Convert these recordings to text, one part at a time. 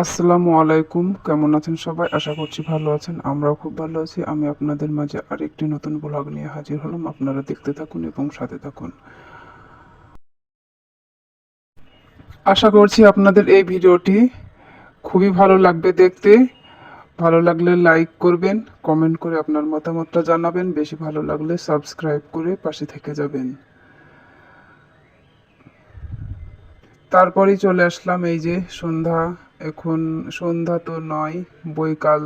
আসসালামু আলাইকুম, কেমন আছেন সবাই? আশা করছি ভালো আছেন, আমরাও খুব ভালো আছি। আমি আপনাদের মাঝে আরেকটি নতুন ব্লগ নিয়ে হাজির হলাম। আপনারা দেখতে থাকুন এবং সাথে থাকুন। আশা করছি আপনাদের এই ভিডিওটি খুবই ভালো লাগবে দেখতে। ভালো লাগলে লাইক করবেন, কমেন্ট করে আপনার মতামতটা জানাবেন। বেশি ভালো লাগলে সাবস্ক্রাইব করে পাশে থেকে যাবেন। তারপরেই চলে আসলাম এই যে সন্ধ্যা এখন সন্ধ্যা তো নয়, বৈকাল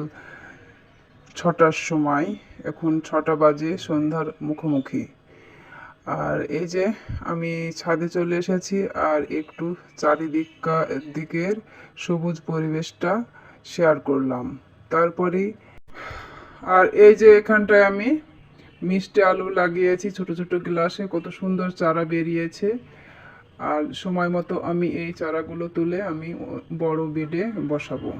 ছটার সময়। এখন ছটা বাজে সন্ধ্যার মুখোমুখি। আর এই যে আমি ছাদে চলে এসেছি, আর একটু চারিদিক দিকের সবুজ পরিবেশটা শেয়ার করলাম। তারপরেই আর এই যে এখানটায় আমি মিষ্টি আলু লাগিয়েছি, ছোট ছোট গ্লাসে কত সুন্দর চারা বেরিয়েছে। আর সময় মতো আমি এই চারাগুলো তুলে আমি বড় বেডে বসাবো।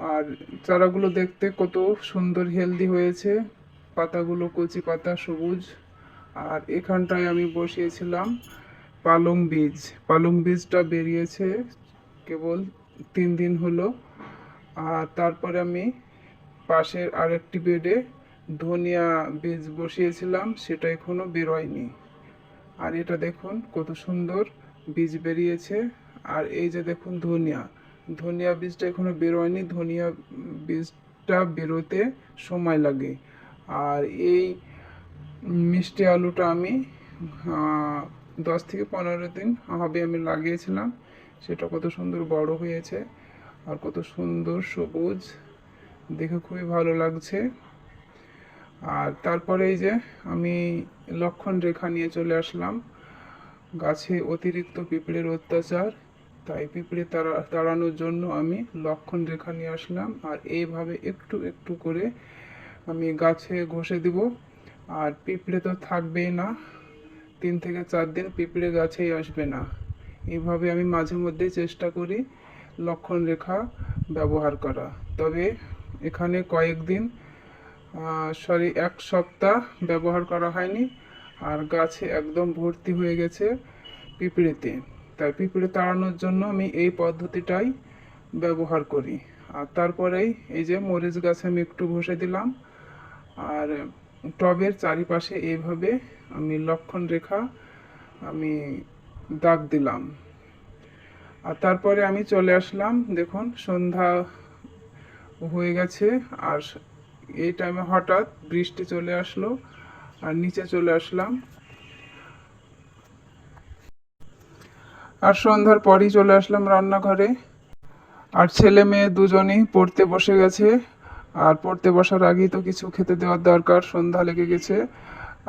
আর চারাগুলো দেখতে কত সুন্দর হেলদি হয়েছে। পাতাগুলো কচি পাতা, সবুজ। আর এখানটায় আমি বসিয়েছিলাম পালং বীজ। পালং বীজটা বেরিয়েছে কেবল তিন দিন হলো। আর তারপরে আমি পাশের আরেকটি বেডে ধনিয়া বীজ বসিয়েছিলাম, সেটা এখনও বেরোয়নি। আর এটা দেখুন, কত সুন্দর বীজ বেরিয়েছে। আর এই যে দেখুন ধনিয়া ধনিয়া বীজটা এখনও বেরোয়নি। ধনিয়া বীজটা বেরোতে সময় লাগে। আর এই মিষ্টি আলুটা আমি দশ থেকে পনেরো দিন হবে আমি লাগিয়েছিলাম। সেটা কত সুন্দর বড় হয়েছে আর কত সুন্দর সবুজ। দেখে খুবই ভালো লাগছে। আর তারপরে এই যে আমি লক্ষণ রেখা নিয়ে চলে আসলাম। গাছে অতিরিক্ত পিঁপড়ের অত্যাচার, তাই পিঁপড়ে তাড়া তাড়ানোর জন্য আমি লক্ষণ রেখা নিয়ে আসলাম। আর এইভাবে একটু একটু করে আমি গাছে ঘষে দিব। আর পিঁপড়ে তো থাকবেই না, তিন থেকে চার দিন পিঁপড়ে গাছেই আসবে না। এইভাবে আমি মাঝে মধ্যে চেষ্টা করি লক্ষণ রেখা ব্যবহার করা। তবে এখানে কয়েকদিন সরি, এক সপ্তাহ ব্যবহার করা হয়নি। আর গাছে একদম ভর্তি হয়ে গেছে পিঁপড়েতে। তাই পিঁপড়ে তাড়ানোর জন্য আমি এই পদ্ধতিটাই ব্যবহার করি। আর তারপরেই এই যে মরিচ গাছে আমি একটু ঘষে দিলাম। আর টবের চারিপাশে এইভাবে আমি লক্ষণ রেখা আমি দাগ দিলাম। আর তারপরে আমি চলে আসলাম, দেখুন, সন্ধ্যা হয়ে গেছে। আর এই টাইমে হঠাৎ বৃষ্টি চলে আসলো আর নিচে চলে আসলাম। আর সন্ধ্যার পরই চলে আসলাম রান্নাঘরে। আর ছেলে মেয়ে দুজনেই পড়তে বসে গেছে। আর পড়তে বসার আগেই তো কিছু খেতে দেওয়ার দরকার, সন্ধ্যা লেগে গেছে।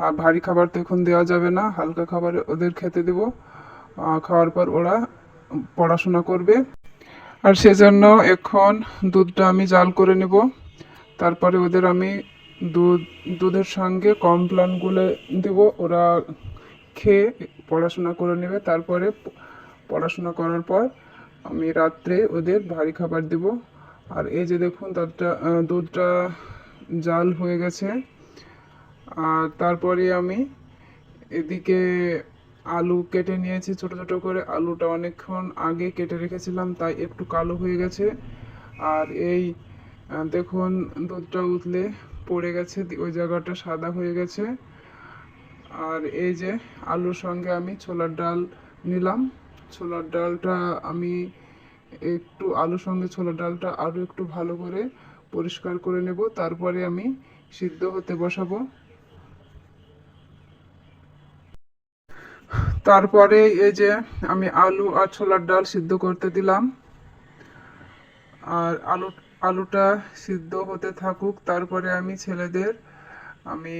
আর ভারী খাবার তো এখন দেওয়া যাবে না, হালকা খাবার ওদের খেতে দেবো। খাওয়ার পর ওরা পড়াশোনা করবে। আর সেজন্য এখন দুধটা আমি জাল করে নেব। তারপরে ওদের আমি দুধ, দুধের সঙ্গে কমপ্লান গুলে দেব। ওরা খেয়ে পড়াশোনা করে নেবে। তারপরে পড়াশোনা করার পর আমি রাত্রে ওদের ভারী খাবার দেব। আর এই যে দেখুন, তারটা দুধটা জাল হয়ে গেছে। আর তারপরে আমি এদিকে আলু কেটে নিয়েছি ছোট ছোট করে। আলুটা অনেকক্ষণ আগে কেটে রেখেছিলাম, তাই একটু কালো হয়ে গেছে। আর এই দেখুন, দুধটা উতলে পড়ে গেছে ওই জায়গাটা সাদা হয়ে গেছে। আর এই যে আলুর সঙ্গে আমি ছোলার ডাল নিলাম। ছোলার ডালটা আমি একটু, আলুর সঙ্গে ছোলার ডালটা আরও একটু ভালো করে পরিষ্কার করে নেব। তারপরে আমি সিদ্ধ হতে বসাবো। তারপরে এই যে আমি আলু আর ছোলার ডাল সিদ্ধ করতে দিলাম। আর আলু আলুটা সিদ্ধ হতে থাকুক, তারপরে আমি ছেলেদের, আমি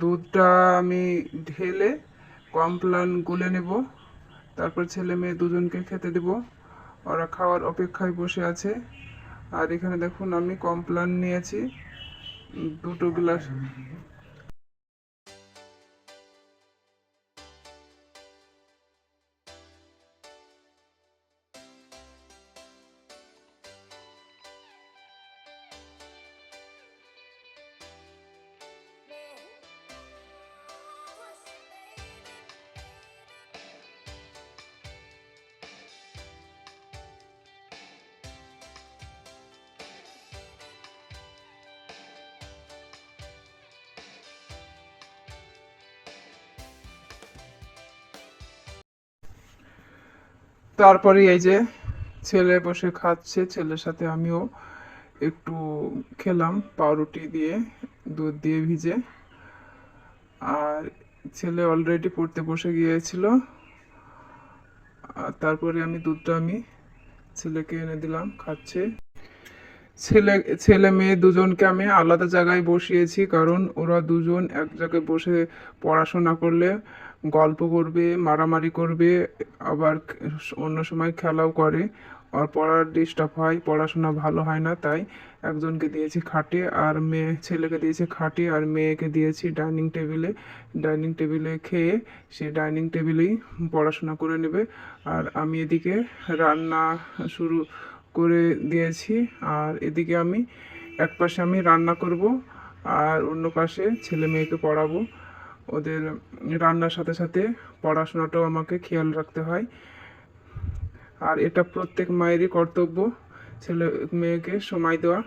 দুধটা আমি ঢেলে কমপ্লান গুলে নেব, তারপর ছেলে মেয়ে দুজনকে খেতে দেব। ওরা খাওয়ার অপেক্ষায় বসে আছে। আর এখানে দেখুন, আমি কমপ্লান নিয়েছি। দুটো গ্লাস তারপরে এই যে ছেলে বসে খাচ্ছে, ছেলের সাথে আমিও একটু খেলাম পাউরুটি দিয়ে, দুধ দিয়ে ভিজে। আর ছেলে অলরেডি পড়তে বসে গিয়েছিল। আর তারপরে আমি দুধটা আমি ছেলেকে এনে দিলাম, খাচ্ছে। ছেলে ছেলে মেয়ে দুজনকে আমি আলাদা জায়গায় বসিয়েছি, কারণ ওরা দুজন এক জায়গায় বসে পড়াশোনা করলে গল্প করবে, মারামারি করবে, আবার অন্য সময় খেলাও করে। আর পড়ার ডিস্টার্ব হয়, পড়াশোনা ভালো হয় না, তাই একজনকে দিয়েছি খাটে আর মেয়ে, ছেলেকে দিয়েছি খাটে আর মেয়েকে দিয়েছি ডাইনিং টেবিলে। ডাইনিং টেবিলে খেয়ে সে ডাইনিং টেবিলেই পড়াশোনা করে নেবে। আর আমি এদিকে রান্না শুরু করে দিয়েছি। আর এদিকে আমি এক পাশে আমি রান্না করব আর অন্য পাশে ছেলে মেয়েকে পড়াবো। ওদের রান্নার সাথে সাথে পড়াশোনাটাও আমাকে খেয়াল রাখতে হয়। আর এটা প্রত্যেক মায়েরই কর্তব্য, ছেলে, মেয়েকে সময় দেওয়া।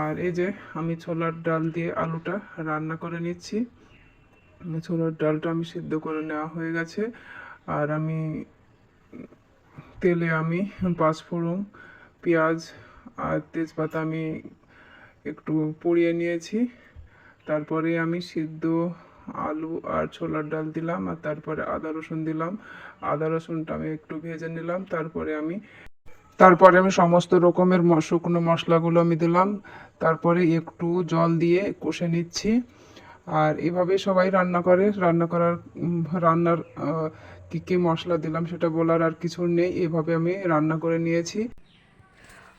আর এই যে আমি ছোলার ডাল দিয়ে আলুটা রান্না করে নিচ্ছি। ছোলার ডালটা আমি সিদ্ধ করে নেওয়া হয়ে গেছে। আর আমি তেলে আমি পাঁচফোড়ন পেঁয়াজ আর তেজপাতা আমি একটু পুড়িয়ে নিয়েছি। তারপরে আমি সিদ্ধ আলু আর ছোলার ডাল দিলাম আর তারপরে আদা রসুন দিলাম। আদা রসুনটা আমি একটু ভেজে নিলাম, তারপরে আমি তারপরে আমি সমস্ত রকমের শুকনো মশলাগুলো আমি দিলাম। তারপরে একটু জল দিয়ে কষে নিচ্ছি। আর এভাবে সবাই রান্না করে। রান্না করার রান্নার কি কি মশলা দিলাম সেটা বলার আর কিছু নেই। এভাবে আমি রান্না করে নিয়েছি।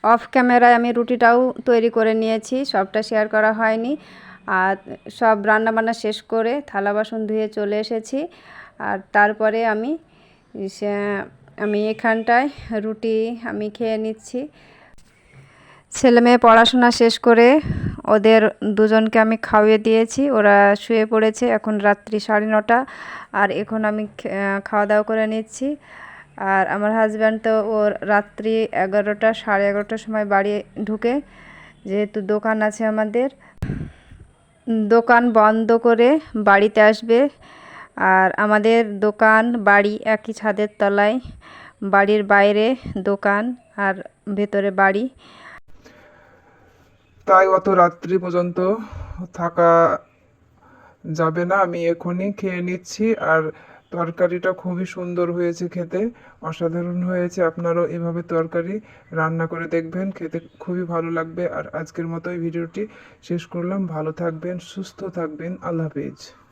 অফ ক্যামেরায় আমি রুটিটাও তৈরি করে নিয়েছি। সবটা শেয়ার করা হয়নি। আর সব রান্নাবান্না শেষ করে থালা বাসন ধুয়ে চলে এসেছি। আর তারপরে আমি আমি এখানটায় রুটি আমি খেয়ে নিচ্ছি। ছেলে মেয়ে পড়াশোনা শেষ করে ওদের দুজনকে আমি খাওয়িয়ে দিয়েছি। ওরা শুয়ে পড়েছে এখন রাত্রি সাড়ে নটা আর এখন আমি খাওয়া দাওয়া করে নিচ্ছি। আর আমার হাজব্যান্ড তো ওর রাত্রি এগারোটা সাড়ে এগারোটার সময় বাড়ি ঢুকে, যেহেতু দোকান আছে আমাদের দোকান বন্ধ করে বাড়িতে আসবে। আর আমাদের দোকান, বাড়ি একই ছাদের তলায়। বাড়ির বাইরে দোকান আর ভেতরে বাড়ি। তাই অত রাত্রি পর্যন্ত থাকা যাবে না। আমি এখনই খেয়ে নিচ্ছি। আর তরকারিটা খুবই সুন্দর হয়েছে খেতে, অসাধারণ হয়েছে। আপনারাও এভাবে তরকারি রান্না করে দেখবেন, খেতে খুবই ভালো লাগবে। আর আজকের মতো এই ভিডিওটি শেষ করলাম। ভালো থাকবেন, সুস্থ থাকবেন। আল্লাহ হাফেজ।